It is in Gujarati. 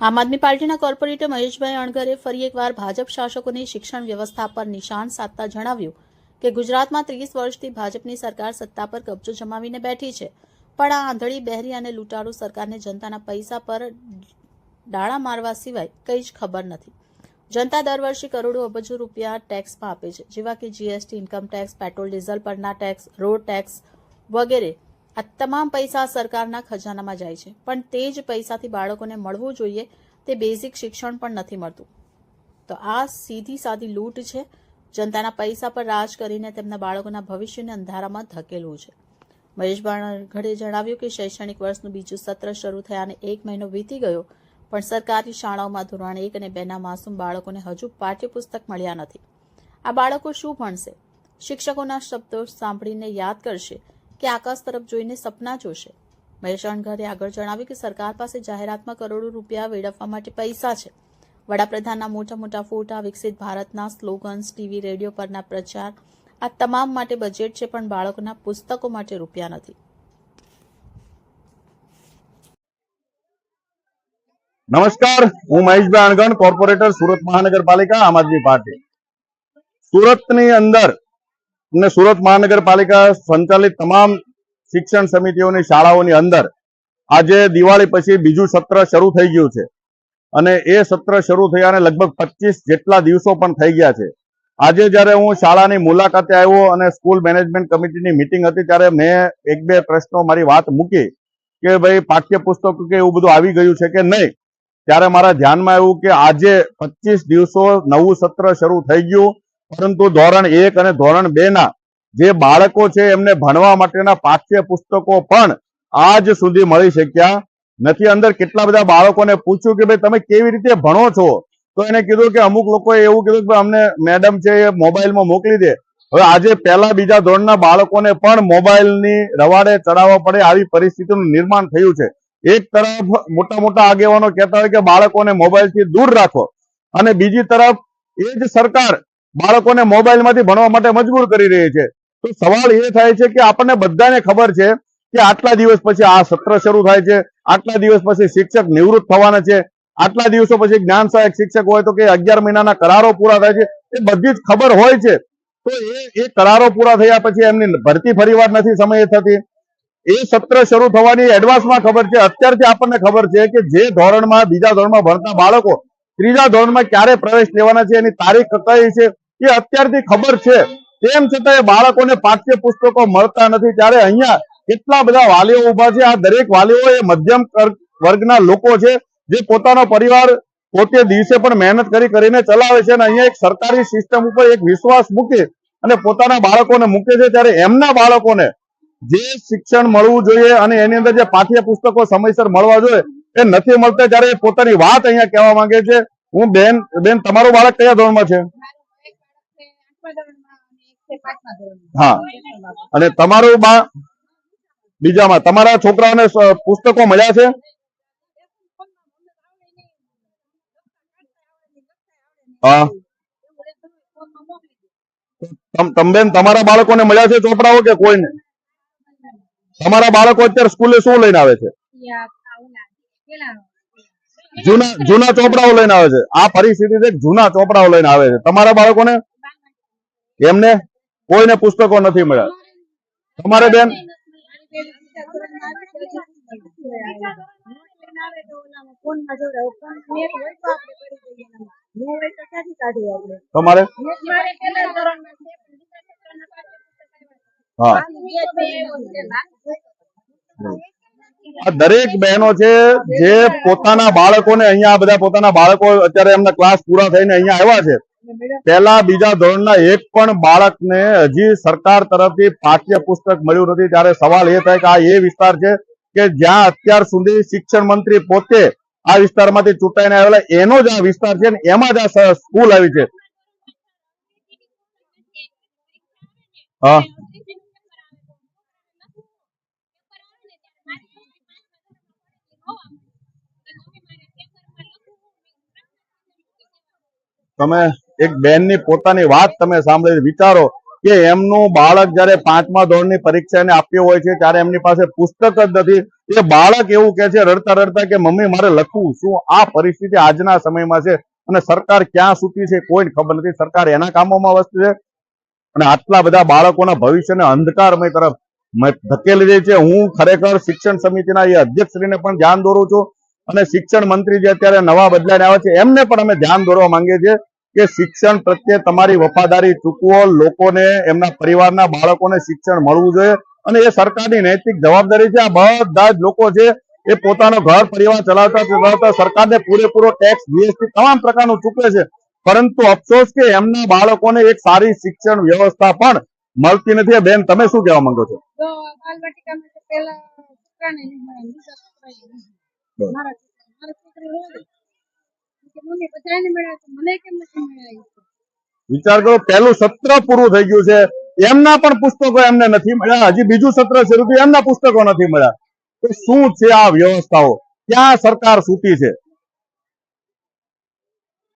આમ આદમી પાર્ટીના કોર્પોરેટર મહેશભાઈ અણગરે ફરી એકવાર ભાજપ શાસકોની શિક્ષણ વ્યવસ્થા પર નિશાન સાધતા જણાવ્યું કે ગુજરાતમાં ત્રીસ વર્ષથી ભાજપની સરકાર સત્તા પર કબજો જમાવીને બેઠી છે. પણ આ આંધળી, બહેરી અને લૂંટારૂ સરકારને જનતાના પૈસા પર ડાળા મારવા સિવાય કંઈ જ ખબર નથી. જનતા દર વર્ષે કરોડો અબજો રૂપિયા ટેક્સમાં આપે છે. જેવા કે GST income tax petrol diesel પરના ટેક્સ રોડ ટેક્સ વગેરે આ તમામ પૈસા સરકારના ખજાનામાં જાય છે. પણ તે જ પૈસાથી બાળકોને મળવું જોઈએ, તે બેઝિક શિક્ષણ પણ નથી મળતું. તો આ સીધી સાદી લૂંટ છે. જનતાના પૈસા પર રાજ કરીને તેમના બાળકોના ભવિષ્યને અંધારામાં ધકેલવું છે. મહેશ બાણગઢે જણાવ્યું કે શૈક્ષણિક વર્ષનું બીજું સત્ર શરૂ થયાને એક મહિનો વીતી ગયો, પણ સરકારી શાળાઓમાં ધોરણ એક અને બેના માસૂમ બાળકોને હજુ પાઠ્યપુસ્તક મળ્યા નથી. આ બાળકો શું ભણશે? શિક્ષકોના શબ્દો સાંભળીને યાદ કરશે. કે આકાશ તરફ જોઈને સપના જોશે. મહેશ અણઘરે આગળ જણાવ્યું કે સરકાર પાસે જાહેરાતમાં કરોડો રૂપિયા વેડફવા માટે પૈસા છે. વડાપ્રધાનના મોટા મોટા ફોટા, વિકસિત ભારતના સ્લોગન્સ, ટીવી, રેડિયો પરના પ્રચાર, આ તમામ માટે બજેટ છે પણ બાળકોના પુસ્તકો માટે રૂપિયા નથી. નમસ્કાર, હું મહેશભાઈ અણગણ કોર્પોરેટર સુરત મહાનગરપાલિકા, આમ આદમી પાર્ટી. સુરતની અંદર અને સુરત મહાનગરપાલિકા સંચાલિત તમામ શિક્ષણ સમિતિઓની શાળાઓની અંદર આજે દિવાળી પછી બીજું સત્ર શરૂ થઈ ગયું છે. અને એ સત્ર શરૂ થયાને લગભગ પચીસ જેટલા દિવસો પણ થઈ ગયા છે. આજે જ્યારે હું શાળાની મુલાકાતે આવ્યો અને સ્કૂલ મેનેજમેન્ટ કમિટીની મિટિંગ હતી ત્યારે મેં એક બે પ્રશ્નો મારી વાત મૂકી કે ભાઈ પાઠ્યપુસ્તક કે એવું બધું આવી ગયું છે કે નહીં? ત્યારે મારા ધ્યાનમાં આવ્યું કે આજે પચીસ દિવસો નવું સત્ર શરૂ થઈ ગયું. પરંતુ ધોરણ એક અને ધોરણ બે ના જે બાળકો છે, એમને ભણવા માટેના પાઠ્ય પુસ્તકો પણ આજ સુધી મળી શક્યા નથી. અંદર કેટલા બધા બાળકોને પૂછ્યું કે ભાઈ, તમે કેવી રીતે ભણો છો? તો એને કીધું કે અમુક લોકોએ એવું કીધું કે અમને મેડમ છે એ મોબાઈલમાં મોકલી દે. હવે આજે પહેલા બીજા ધોરણના બાળકોને પણ મોબાઈલની રવાડે ચડાવવા પડે આવી પરિસ્થિતિનું નિર્માણ થયું છે. એક તરફ મોટા મોટા આગેવાનો કહેતા હોય કે બાળકોને મોબાઈલથી દૂર રાખો અને બીજી તરફ એ જ સરકાર બાળકોને મોબાઈલમાંથી ભણવા માટે મજબૂર કરી રહી છે. તો સવાલ એ થાય છે કે આપણને બધાને ખબર છે કે આટલા દિવસ પછી આ સત્ર શરૂ થાય છે, આટલા દિવસ પછી શિક્ષક નિવૃત્ત થવાના છે, આટલા દિવસો પછી જ્ઞાન સહાયક શિક્ષક હોય તો કે અગિયાર મહિનાના કરારો પૂરા થાય છે, એ બધી જ ખબર હોય છે. તો એ એ કરારો પૂરા થયા પછી એમની ભરતી ફરીવાર નથી, સમયે થતી. એ સત્ર શરૂ થવાની એડવાન્સમાં ખબર છે, અત્યારથી આપણને ખબર છે કે જે ધોરણમાં, બીજા ધોરણમાં ભણતા બાળકો ત્રીજા ધોરણમાં ક્યારે પ્રવેશ લેવાના છે, એની તારીખ કઈ છે એ અત્યારથી ખબર છે. તેમ છતાં એ બાળકોને પાઠ્ય પુસ્તકો મળતા નથી. ત્યારે અહીંયા કેટલા બધા વાલીઓ ઊભા છે. આ દરેક વાલીઓ એ મધ્યમ વર્ગના લોકો છે. જે પોતાનો પરિવાર પોતે દિવસે પણ મહેનત કરી કરીને ચલાવે છે અને અહીંયા એક સરકારી સિસ્ટમ ઉપર એક વિશ્વાસ મૂકી અને પોતાના બાળકોને મૂકે છે. ત્યારે એમના બાળકોને જે શિક્ષણ મળવું જોઈએ અને એની અંદર જે પાઠ્ય પુસ્તકો સમયસર મળવા જોઈએ એ નથી મળતા. ત્યારે પોતાની વાત અહીંયા કહેવા માંગે છે. હું બેન બેન, તમારું બાળક કયા ધોરણમાં છે? હા. અને તમારું બા બીજામાં, તમારા છોકરાઓને પુસ્તકો મળ્યા છે? હા. તમ તમ તમારા બાળકોને મળ્યા છે ચોપડાઓ કે કોઈને? તમારા બાળકો અત્યારે સ્કૂલે શું લઈને આવે છે? જૂના જૂના ચોપડાઓ લઈને આવે છે. આ પરિસ્થિતિ છે જૂના ચોપડાઓ લઈને આવે છે. તમારા બાળકોને એમને કોઈને પુસ્તકો નથી મળ્યા. તમારે બેન? તમારે? હા. આ દરેક બહેનો છે જે પોતાના બાળકોને અહીંયા બધા પોતાના બાળકો અત્યારે એમના ક્લાસ પૂરા થઈને અહીંયા આવ્યા છે. પહેલા બીજા ધોરણના એક પણ બાળકને હજી સરકાર તરફથી પાઠ્ય પુસ્તક મળ્યું નથી. ત્યારે સવાલ એ થાય કે આ એ વિસ્તાર છે કે જ્યાં અત્યાર સુધી શિક્ષણ મંત્રી પોતે આ વિસ્તારમાંથી ચૂંટાઈને આવેલા. એનો જ આ વિસ્તાર છે એમાં જ આ સ્કૂલ આવી છે. હા. તમે એક બેનની પોતાની વાત તમે સાંભળી વિચારો કે એમનું બાળક જ્યારે પાંચમા ધોરણની પરીક્ષા એને આપ્યો હોય છે, ત્યારે એમની પાસે પુસ્તક જ નથી. એ બાળક એવું કે છે, રડતા રડતા કે, મમ્મી, મારે લખવું, શું આ પરિસ્થિતિ આજના સમયમાં છે? અને સરકાર ક્યાં સૂતી છે, કોઈને ખબર નથી. સરકાર એના કામોમાં વ્યસ્ત છે. અને આટલા બધા બાળકોના ભવિષ્યને અંધકારમય તરફ ધકેલી રહી છે. હું ખરેખર શિક્ષણ સમિતિના એ અધ્યક્ષશ્રીને પણ ધ્યાન દોરું છું. અને શિક્ષણ મંત્રી જે અત્યારે નવા બદલાઈને આવે છે, એમને પણ અમે ધ્યાન દોરવા માંગીએ છીએ. કે શિક્ષણ પ્રત્યે તમારી વફાદારી ચૂકવો લોકોને એમના પરિવારના બાળકોને શિક્ષણ મળવું જોઈએ અને એ સરકારની નૈતિક જવાબદારી છે. આ બધા જ લોકો છે એ પોતાનો ઘર પરિવાર ચલાવતા ચલાવતા સરકારને પૂરેપૂરો ટેક્સ જીએસટી તમામ પ્રકારનું ચૂકવે છે. પરંતુ અફસોસ કે એમના બાળકોને એક સારી શિક્ષણ વ્યવસ્થા પણ મળતી નથી. બેન તમે શું કહેવા માંગો છો. મારા વિચાર કરો, પહેલું સત્ર પૂરું થઈ ગયું છે. એમના પણ પુસ્તકો એમને નથી મળ્યા. હજી બીજું સત્ર શરૂ થયું એમના પુસ્તકો નથી મળ્યા. તો શું છે આ વ્યવસ્થાઓ? ક્યાં સરકાર સૂતી છે?